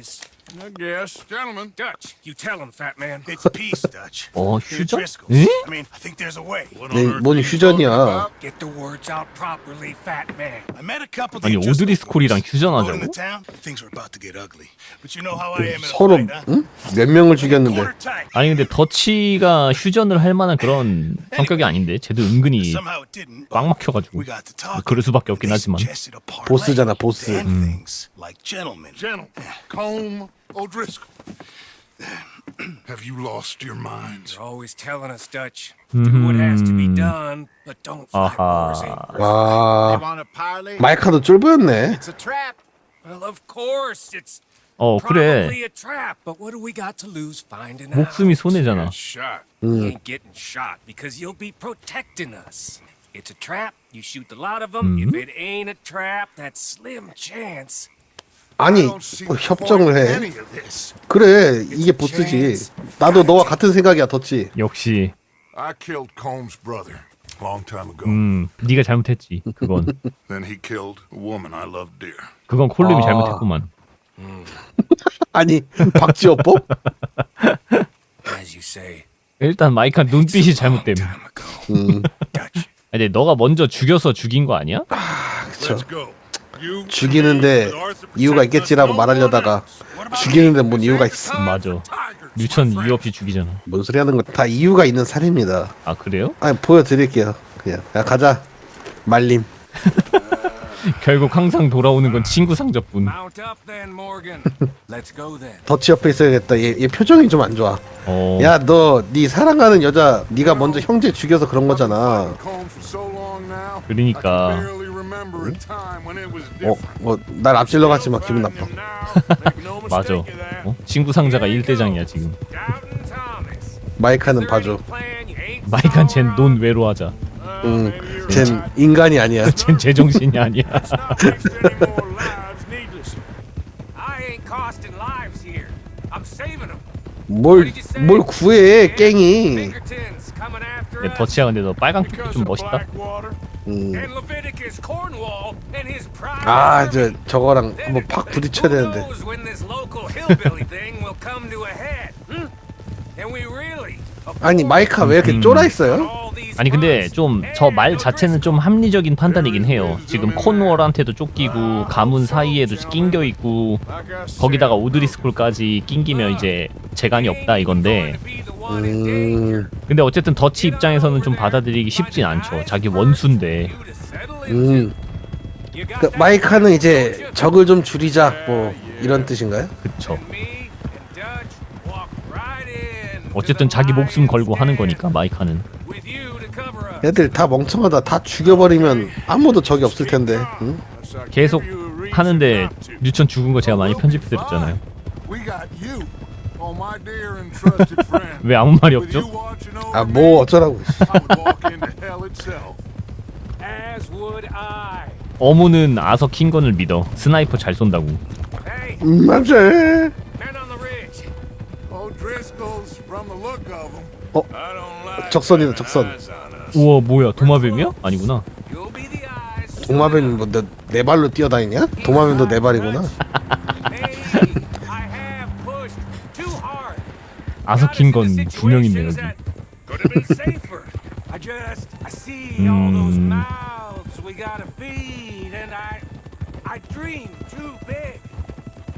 is. I guess. Gentlemen. Dutch, you tell him, fat man. It's peace, Dutch. 어 휴전? 에? I mean, I think there's a way. What 네, 뭔 휴전이야. Get the words out properly, fat man. I met a couple of 아니, Driscoll 오드리 스콜이랑. 휴전하자고? Out in the town, things were about to get ugly. But you know how I am in a 서로 fight, huh? 응? 몇 명을 죽였는데 Quarter tight. 아니 근데 더치가 휴전을 할 만한 그런 성격이 아닌데 쟤도 은근히 Somehow it didn't. 꽉 막혀가지고 We got to talk. 그럴 수밖에 없긴 하지만 보스잖아, 보스. Like gentlemen. Gentlemen. Combe O'Driscoll. Have you lost your minds? You're always telling us, Dutch. Do what has to be done, but don't fight wars 아하 ain't 와 want a parley? 마이카도 쫄보였네 It's a trap. Well, of course, it's 어 probably 그래 a trap, but what do we got to lose finding 목숨이 out? 손해잖아 Shot. You ain't getting shot because you'll be protecting us. It's a trap. You shoot a lot of them. If it ain't a trap, that's slim chance. 아니 뭐 the 협정을 해. 그래 이게 보스지 나도 너와 같은 생각이야 덧지 역시 I killed Combs' brother a long time ago. 음 네가 잘못했지 그건 Then he killed a woman I loved dear. 그건 콜룸이 아. 잘못했구만 아니 박지호법? As you say, 일단 마이카 눈빛이 잘못됨 time ago. 음. 아니 너가 먼저 죽여서 죽인 거 아니야? 그쵸 Let's go. 죽이는데 이유가 있겠지라고 말하려다가 죽이는데 뭔 이유가 있어? 맞아. 유천 이유 없이 죽이잖아. 뭔 소리 하는 거 다 이유가 있는 살인입니다. 아 그래요? 아니 보여드릴게요. 그냥. 야 가자. 말림. 결국 항상 돌아오는 건 친구 상자뿐 Mount up then, Morgan. Let's go then. 덧지 옆에 있어야겠다. 얘, 얘 표정이 좀 안 좋아. 어. 야 너 네 사랑하는 여자 네가 먼저 형제 죽여서 그런 거잖아. Combs for so long now. 그러니까. Barely remember a time when it was 어. 어, 날 앞질러 마 기분 나빠 맞아 어? 친구 상자가 1대장이야 지금. 마이카는 봐줘 마이칸 쟨논 외로하자 응 쟨 인간이 아니야 쟨 제정신이 아니야. 뭘, 뭘 구해 깽이 야. 더치야 근데 너 빨강 좀 멋있다. 음. 아, 저 저거랑 한번 팍 부딪혀야 되는데. Hmm? 아니 마이카 왜 이렇게 쫄아 있어요? 아니 근데 좀 저 말 자체는 좀 합리적인 판단이긴 해요 지금 콘월한테도 쫓기고 가문 사이에도 낑겨 있고 거기다가 오드리스콜까지 낑기면 이제 재간이 없다 이건데 음, 근데 어쨌든 더치 입장에서는 좀 받아들이기 쉽진 않죠 자기 원수인데. 음. 그 that 마이카는 이제 적을 좀 줄이자 뭐 이런 뜻인가요? 그쵸 어쨌든 자기 목숨 걸고 하는 거니까 마이카는 with you to cover us. 애들 다 멍청하다 다 죽여버리면 아무도 적이 없을 텐데 응? 계속 하는데. 유천 죽은 거 제가 많이 편집해드렸잖아요 We got you, oh my dear and trusted friend. 왜 아무 말이 없죠? 아 뭐 어쩌라고 I would walk into hell itself. As would I. 어무는 아서 킹건을 믿어 스나이퍼 잘 쏜다고 음 them. 어 적선이다 적선. 우와 뭐야 도마뱀이야? 아니구나. 도마뱀이 뭐내 네 발로 뛰어다니냐? 도마뱀도 네 발이구나 아서 킹건 두명 있네 여기 음. mouths we gotta feed, and I I dream too big.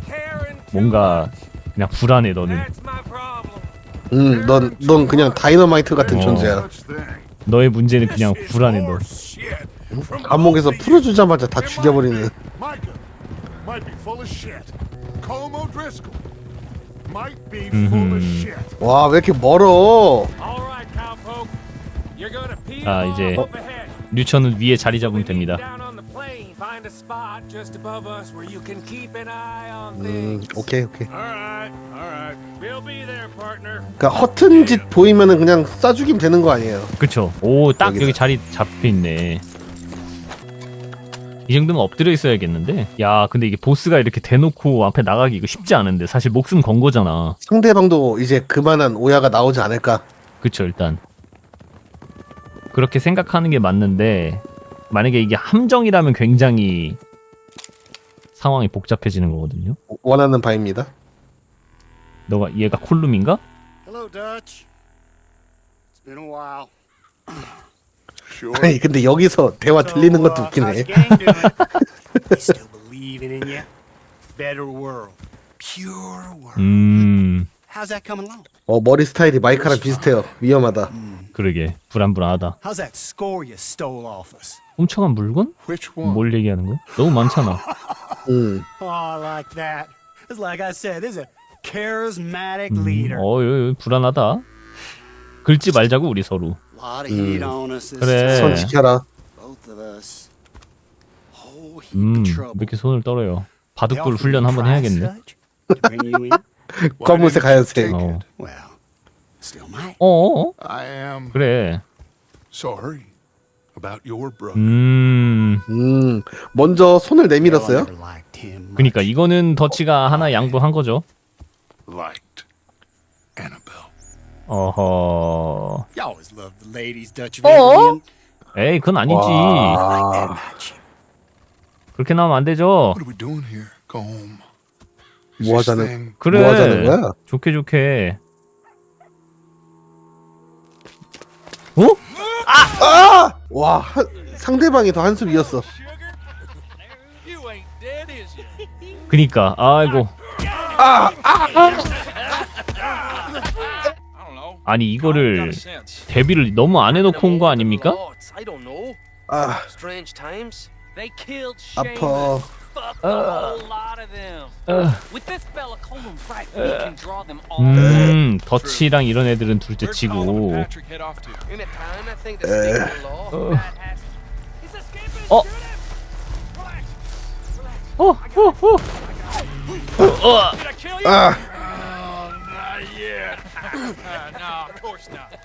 Caring too 뭔가. 그냥 불안해 너는 problem. 응넌 넌 그냥 다이너마이트 같은 어. 존재야. 너의 문제는 그냥 불안해 너 감옥에서 풀어주자마자 다. 죽여버리는 Mhm. 와왜 이렇게 멀어 아, 이제 ahead. 류천은 위에 자리 잡으면 됩니다 음. 오케이 오케이. 그러니까 허튼 짓 보이면은 그냥 쏴 죽이면 되는 거 아니에요 그쵸 오딱 여기다. 여기 자리 잡혀 있네 이 정도면 엎드려 있어야겠는데 야 근데 이게 보스가 이렇게 대놓고 앞에 나가기 이거 쉽지 않은데 사실 목숨 건 거잖아 상대방도 이제 그만한 오야가 나오지 않을까 그쵸 일단 그렇게 생각하는 게 맞는데 만약에 이게 함정이라면 굉장히 상황이 복잡해지는 거거든요. 원하는 바입니다. 너가 얘가 콜룸인가? Hello, Dutch. It's been a while. Sure. 아니 근데 여기서 대화 들리는 것도 uh, 웃기네. how's gang doing? you still believing in you? Better world. Pure world. 음 How's that coming along? 어 머리 스타일이 마이카랑 비슷해요. 위험하다. 그러게 불안불안하다. How's that score you stole off us? 훔쳐간 물건? Which one? 뭘 얘기하는 거야? 너무 많잖아. 음. Oh, I like that. It's like I said, this is a charismatic 음, leader. 어, 여, 여, 불안하다. 긁지 말자고 우리 서로. Lot of heat on us this 그래. 손. 지켜라. Both of us. Whole heap 음, of 왜. 이렇게 손을 떨어요? 바둑돌 훈련 한번 해야겠네. 검은색 하얀색. 어. 어, 어, I am 그래. sorry about your brother. 음, 음. 먼저 손을 내밀었어요. 그니까. 이거는 더치가 하나 양보한 거죠. Liked Annabelle. 어허. You always loved the ladies, Dutch 어? 에이, 그건 아니지. 와. 그렇게 나오면 안 되죠. What are we doing here? Go home. Is 뭐 this 하자는- thing- 그래. 뭐 하자는 거야? 좋게 좋게. 어? 와 한- 상대방이 더 한숨 이었어. 그니까 아이고. 아 니 이거를 데뷔를 너무 안 해놓고 온 거 아닙니까? 아 Strange times. They killed Shane. 아파. Fucked a whole lot of them. With this fella Coleman Frank, we can draw them all. 음 더치랑 이런 애들은 둘째 치고. 어. 어, 어, 어. 어. You? 아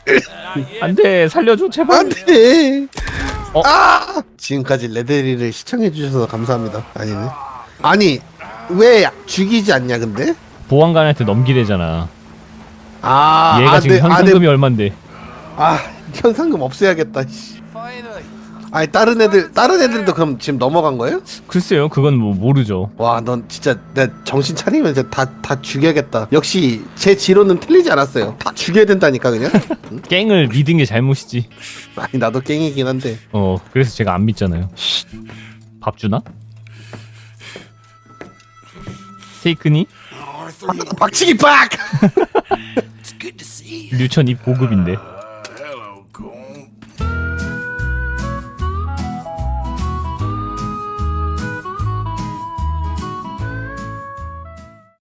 안돼 살려줘 제발. 안돼. 어? 아 지금까지 레데리를 시청해 주셔서 감사합니다. 아니네. 아니 왜 죽이지 않냐 근데? 보안관한테 넘기래잖아. 아 얘가 아, 지금 네, 아, 현상금이 네. 얼만데? 아 현상금 없애야겠다. 씨. 아니 다른 애들 다른 애들도 그럼 지금 넘어간 거예요? 글쎄요, 그건 뭐 모르죠. 와 넌 진짜 내 정신 차리면 이제 다다 죽여야겠다. 역시 제 지론은 틀리지 않았어요. 다 죽여야 된다니까 그냥. 깽을 믿은 게 잘못이지. 아니 나도 깽이긴 한데. 어, 그래서 제가 안 믿잖아요. 밥 주나? 스테이크니? 박치기 박. It's good to see you. 류천 입 고급인데.